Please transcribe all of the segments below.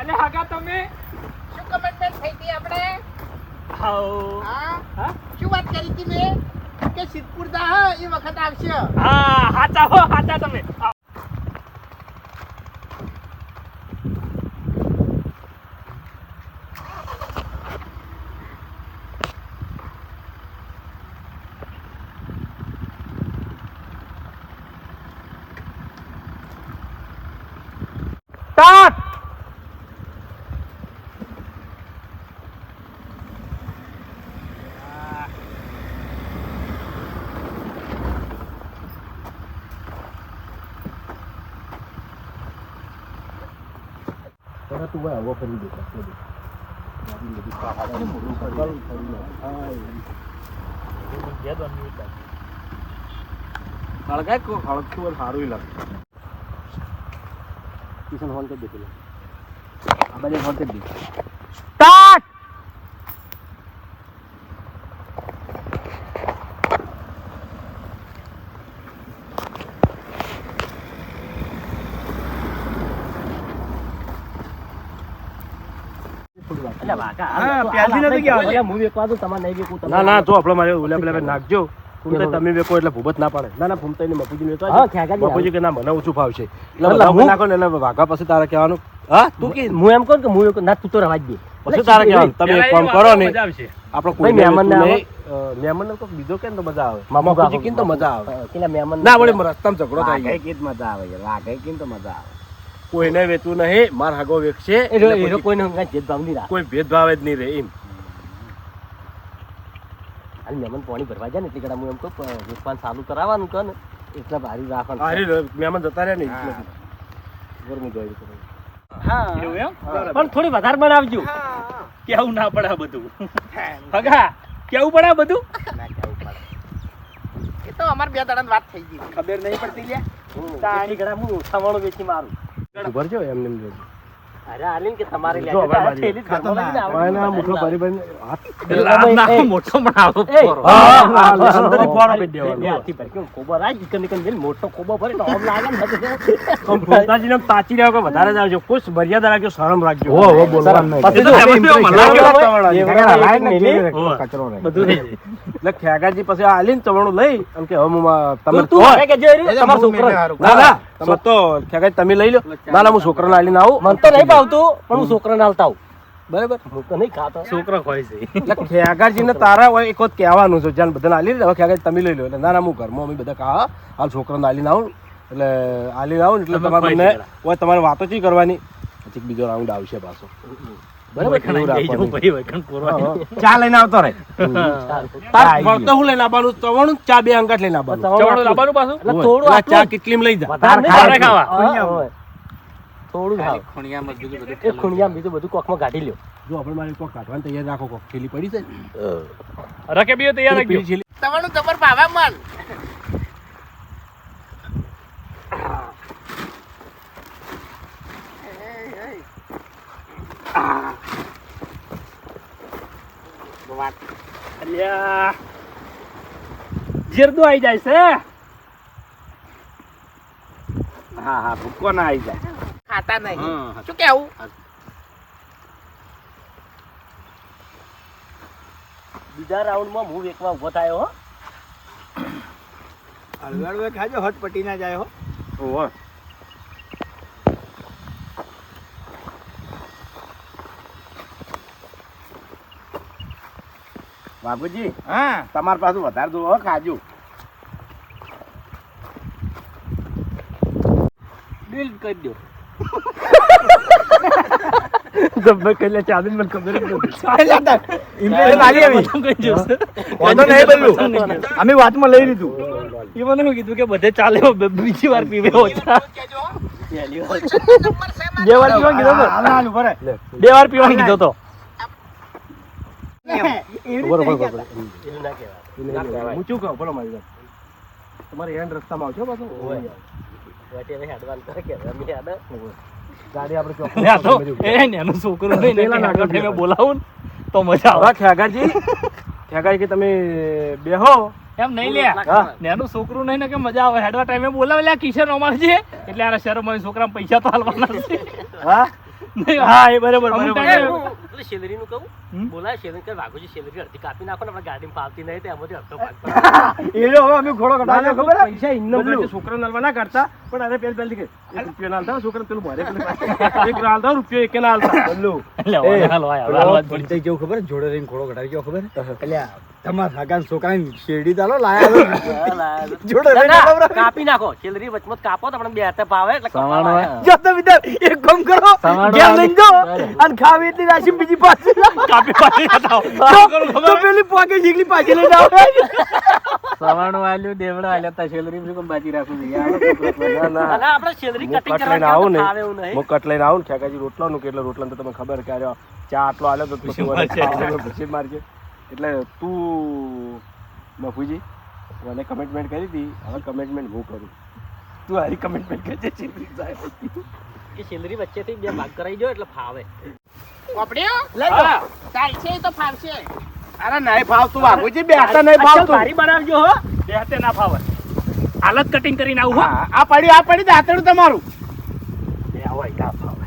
વાગા તમે? શું કમિટમેન્ટ થઈ હતી આપણે? હાઉ. હા? હા? શું વાત કરી હતી મેં? કે સિદ્ધપુર દા એ વખત આવશે. હા હાચા હો હાચા તમે આવ. સ્ટાર્ટ હળગાય કો હળગતું હોય સારું લાગે કિશન હોલ કરી દે આ બાજુ હોલ કરી દે સ્ટાર્ટ એટલે વાઘા, હાલ હા, તો પ્યાલથી હાલ નથી ગયા. આપણે હું વેકવા દઉં, તમારે નહીં વેકવું, તમે ના ના જો આપણે મારે ઓલા પેલા નાખજો. તમે વેકો એટલે ભૂબત ના પાડે. ના ના ફૂમતા ને મફુજી કે ના મને ઓછું ફાવશે એટલે એટલે બધા હું- નાખો ને એટલે વાઘા પછી તારે કહેવાનું. હા તું કે? હું એમ કહું કે હું ના તું તો રવા દે. પછી તારે કહેવાનું તમે એક કામ કરો ને મજા કોઈ ભાઈ, મહેમાનને મહેમાન ને તો બીજો કેમ તો મજા આવે? મામા કીને તો મજા આવે? પેલા મહેમાન ના વળી રસ્તામાં ઝઘડો થાય કે મજા આવે? વાઘાએ તો મજા આવે? કોઈને વેચવું નહીં માર હાગો વેચશે. એટલે કોઈને ભેદભાવ નહીં કોઈ ભેદભાવ જ નહીં રહે એમ. મહેમાન પાણી ભરવા જાય ને એટલે હું એમ કહું વેચવાનું ચાલુ કરાવવાનું કહે ને એટલે ભારી રાખવાનું. હારી રે, મહેમાન જતા રહ્યા ને એટલે ગરમી જોઈ હા. પણ થોડી વધારે બનાવજો. કેવું ના પડે આ બધું? હગા કેવું પડે આ બધું? એ તો અમાર બે દાડાની વાત થઈ ગઈ. ખબર નહીં પડતી લે તાણી ઘડા હું ઓછાવાળું વેચી મારું. ઊભા રહેજો, એમને એમ વધારે જ આવજો મર્યાદા રાખજો શરમ રાખજો. ખેગાજી પછી આલીન ચવાણું લઈ એમ કે તમે છોકરો. ના ના. તમે તો લઈ લો ના ના હું છોકરા આલીને આવું. મને તો નહીં ભાવતું પણ હું છોકરાને હાલતા આવું. બરાબર? હું તો નહીં ખાતો. છોકરા ખોય છે. એટલે ખેગાજીને તારા હોય એક વખત કહેવાનું છે જ્યાં બધાને આલી હવે ખેગારજી તમે લઈ લો. એટલે ના ના હું ઘરમાં અમે બધા કહા હાલ છોકરાને આલીને આવું. એટલે આલીને આવું એટલે તમારે હોય તમારે વાતો ચી કરવાની. પછી બીજો રાઉન્ડ આવશે પાછો. બરાબર. ચા લઈને આવતો ફરતો હું. લઈને આવવાનું ચવાણું ચા બે અંગાટ લઈને આવવાનું ચવાણું લાવવાનું પાછું? થોડું ચા કેટલી. લઈ જા. વધારે નહીં વધારે ખાવા. હા, હોય. થોડું ખાવ એ ખૂણિયામાં બીજું બધું કોકમાં કાઢી લ્યો. જો આપણે મારી કોક કાઢવાની તૈયાર રાખો કોક થેલી પડી છે ને? રકે બીઓ તૈયાર રાખજો. તમારું જબર ભાવે મન જીરદો આવી જાય છે. હા હા ભૂકો ના આવી જાય. ખાતા નહીં. હા. શું કેવું બીજા રાઉન્ડમાં હું વેકવા ઊભો થયો હો. ખાજો હટ પટી ના જાય હો. ઓહો. બાબુજી હા. તમારી પાસે વધારે દો હો કાજુ બિલ કરી દો. જબ્બર કઈ ચાલી મને ખબર અમે વાતમાં લઈ લીધું એ મને કીધું કે બધે ચાલે બીજી વાર પીવે ઓછા બે વાર પીવાનું કીધો તો. બે વાર પીવાનું કીધો તો તમારે એન્ડ રસ્તામાં આવજો પાછું વાટી હવે હેડવાન કરે કે રમી હેડે. ગાડી આપણે ચોક એ નેનું છોકરું નહીં ને આગળ નાખી બોલાવું તો મજા આવે. ખેગાજી ખેગાજી કે તમે બેહો. એમ નહીં લે. નેનું છોકરું નહીં ને કે મજા આવે. હેડવા ટાઈમે બોલાવે લે કિશન અમાર છે એટલે આ શહેરો માં છોકરા પૈસા તો હાલવાના છે. હા? હા એ બરોબર એટલે શેલરીનું કહું? બોલાય શેલરી કે વાઘુજી શેલરી અડધી કાપી નાખો ને આપણે ગાડીમાં પાવતી નહીં ત્યાં એમાંથી અડધો ભાગ એ જો હવે અમે ઘોડો કઢાવ્યો ખબર પૈસા ઇન્નો છોકરા નાલવા ના કરતા પણ અરે પેલ પેલ દીકે એક રૂપિયો નાલતા છોકરા પેલું ભારે એક નાલતા રૂપિયો એક નાલતા હાલો, હાલો, પેલો ખબર જોડે રહીને ઘોડો કઢાવી ગયો ખબર? એટલે તમારા કાકા છોકરાને શેરડી ચાલો લાયા જોડે રહીને? કાપી નાખો. શેલરી વચમાં કાપો તો આપણે બે હાથે ભાવે એટલે. જો તો એક કામ કરો જાઓ અને ખાવી એટલી રાશિ બીજી પાસે કાપી પાછી. તો પેલી પોકે જીગલી પાછી લઈને આવે. સવાણું આલ્યું દેવડા આલ્યા તા છેલ્લી શું બાકી રાખું છું? યાર, છોકરા તો ના ના. આપણે શેલરી હું કટિંગ કટ કરવા આવું ને. ફાવે એવું નહીં હું કટ લઈને આવું ને ખેકાજી રોટલાનું કે એટલે રોટલાનું તો તમને ખબર કે ચા આટલો આલ્યો તો પછી પછી મારજે. એટલે તું મફુજી મને કમિટમેન્ટ કરી હતી. હવે કમિટમેન્ટ હું કરું? તું હારી કમિટમેન્ટ કરજે ચીપરી સાહેબ. કે શેલરી વચ્ચેથી બે ભાગ કરાવી દો એટલે ફાવે. કોપડીઓ લઈ જાઓ. ચાલશે તો ફાવશે. અરે નહીં ફાવતું બાપુજી બે નહીં ફાવતું. ભારી બનાવજો હો. બે ના ફાવે. હાલત કટિંગ કરીને આવું હો. આ પડ્યું આ પડ્યું દાંતરડું તમારું. બે હોય ના ફાવે.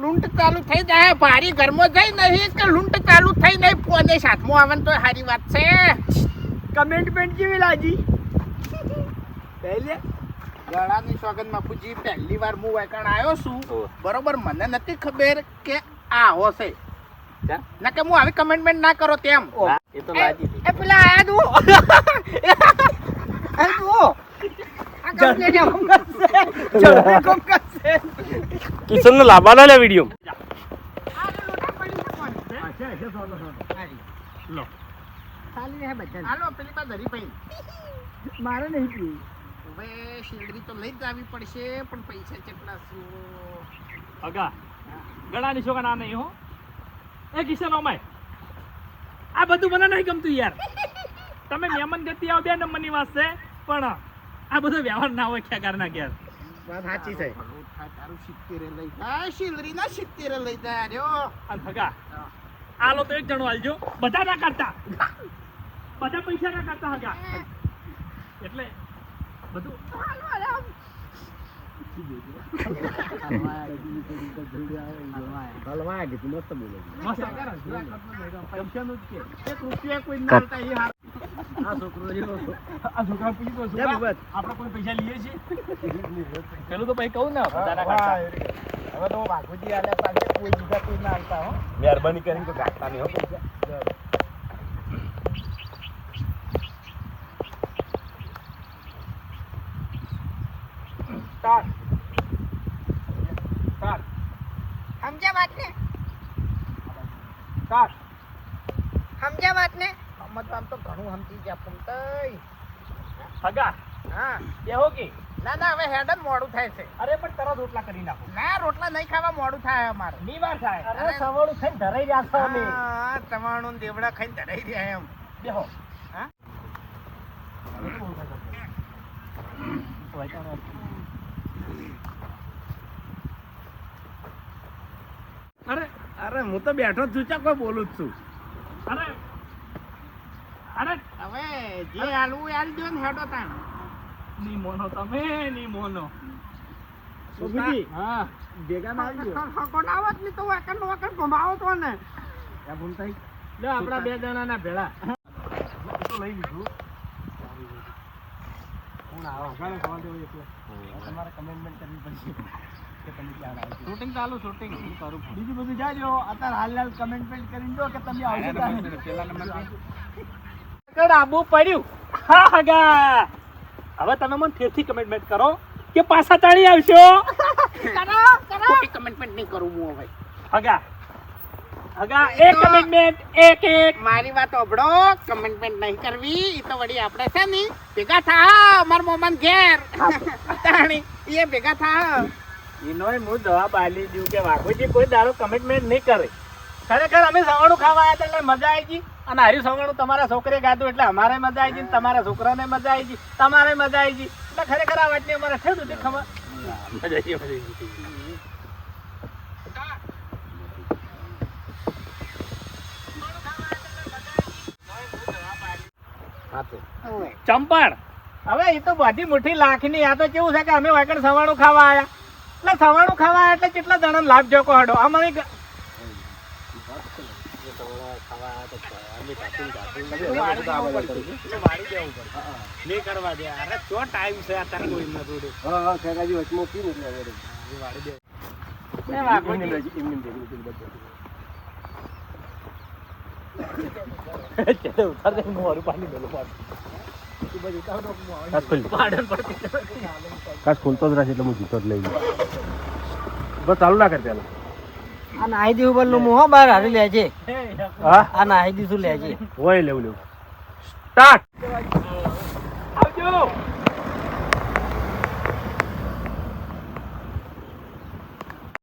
લૂંટ ચાલુ થઈ જાય ભારી ઘરમાં જઈ નહીં કે લૂંટ ચાલુ થઈ નહીં પોને સાથમાં આવે તો સારી વાત છે. કમેન્ટમેન્ટ કેવી લાગી? પહેલે ગળાની સોગંદ બાપુજી પહેલી વાર હું વાયકણ આવ્યો છું. બરોબર મને નથી ખબર કે આ હશે. ના કે હું આવી કમેન્ટમેન્ટ ના કરો તેમ. એ તો લાગી એ પેલા આયા. ઝડપી કોમ કરશે કિશન નો લાવવાના લે વીડિયો આ લો, લોટા પડી છે કોણ? હારી. લો. હાલો, પેલી બા ધરી મારે નહીં પીવું. હવે શેરડી તો લઈ જ આવી પડશે પણ પૈસા કેટલા શું? અગા ગળાની છોકરા ના નહીં હો. એ કિશન અમાય આ બધું મને નહીં ગમતું યાર. તમે મહેમાન ગતિ આવો બે નંબરની વાત છે પણ આ બધો વ્યવહાર ના હોય ક્યાં ના ઘેર. વાત સાચી છે. તારું સિત્તેરે લઈ જાય શીલરી ના સિત્તેરે લઈ જાય રહ્યો અને ભગા આલો તો એક જણો આલજો. બધા ના કરતા. બધા પૈસા ના કરતા હગા. એટલે બધું કોઈ પૂછી પૈસા લઈએ છીએ પેલું તો ભાઈ કહું ને હવે તો પાસે કોઈ બીજા કોઈ ના હો મહેરબાની કરીને તો ગાતા નહીં હો પૈસા. સ્ટાર્ટ સ્ટાર્ટ સમજ્યા વાત ને સ્ટાર્ટ સમજ્યા વાત ને સમજવા તો ઘણું સમજી ગયા પુંતઈ સગા? હા. બેહો કે? ના ના હવે હેડ જ મોડું થાય છે. અરે પણ તરત રોટલા કરી નાખો. ના રોટલા નહીં ખાવા મોડું થાય અમારે. નિવાર થાય? અરે. સવાળું થઈને ધરાઈ રહ્યા છો અમે. હા તમાણું દેવડા ખાઈને ધરાઈ રહ્યા એમ. બેહો. હા? અરે અરે હું તો બેઠો જ છું ચા કોઈ બોલું જ છું. અરે અરે. હવે જે હાલવું હાલ દો ને હેડો તાણ. ની મોનો તમે ની મોનો હા. ભેગા ના આવી કોનાવતની તો વાકણ નો વાકણ ઘુમાવો તો ને. ગયો આપડા બે જણા ના ભેળા લઈ લીધું કોણ આવો ઘણા સવાલ દેવો એટલે તમારે કમેન્ટમેન્ટ કરવી પડશે કે તમે ક્યાં આવશો શૂટિંગ ચાલુ શૂટિંગ કરું બીજું બધું જાજો અત્યારે હાલ હાલ કમેન્ટમેન્ટ કરીને દો કે તમે આવશો. આબુ પડ્યું. હા હગા હવે તમે મને ફેરથી કમેન્ટમેન્ટ કરો કે પાછા તાળી આવશો. કરો કરો કમેન્ટમેન્ટ નહીં કરું હું હવે. હગા હગા એ કમિટમેન્ટ એક એક. મારી વાત ઓભળો કમિટમેન્ટ નહીં કરવી એ તો વળી આપણે છે ને ભેગા થા અમાર મોમાન ઘેર. તાણી એ ભેગા થા એનોય હું જવાબ આલી દઉં કે વાઘોજી કોઈ દાડો કમિટમેન્ટ નહીં કરે. ખરેખર અમે સવાણું ખાવા આવ્યા એટલે મજા આવી ગઈ. અને હાર્યું સવાણું તમારા છોકરે ગાધું એટલે અમારે મજા આવી ગઈ ને તમારા છોકરાને મજા આવી ગઈ તમારે મજા આવી ગઈ. એટલે ખરેખર આ વાતની અમારે છે સુધી ખબર? મજા આવી મજા આવી હા તો ઓય. ચંપણ! હવે એ તો બધી મુઠ્ઠી લાખની આ તો કેવું છે કે અમે વાગણ સવાણું ખાવા આવ્યા એટલે સવાણું ખાવા આવ્યા એટલે કેટલા જણાને લાભ જોકો હડો? અમારી ગ- નહીં ચલે ઉતાર દે મોરું પાણી મેલો પાડ કાચ ખોલી દે. પાડન પડતી કાચ ખોલતો જ રહેશે એટલે હું જીતો જ લઈ બસ ચાલુ ના કર પેલા. આ નાહી દેવું બોલું મોહ બહાર હારી લેજે હા? આ નાહી દીધું લેજે હોય લેવું લેવું. સ્ટાર્ટ! આવજો.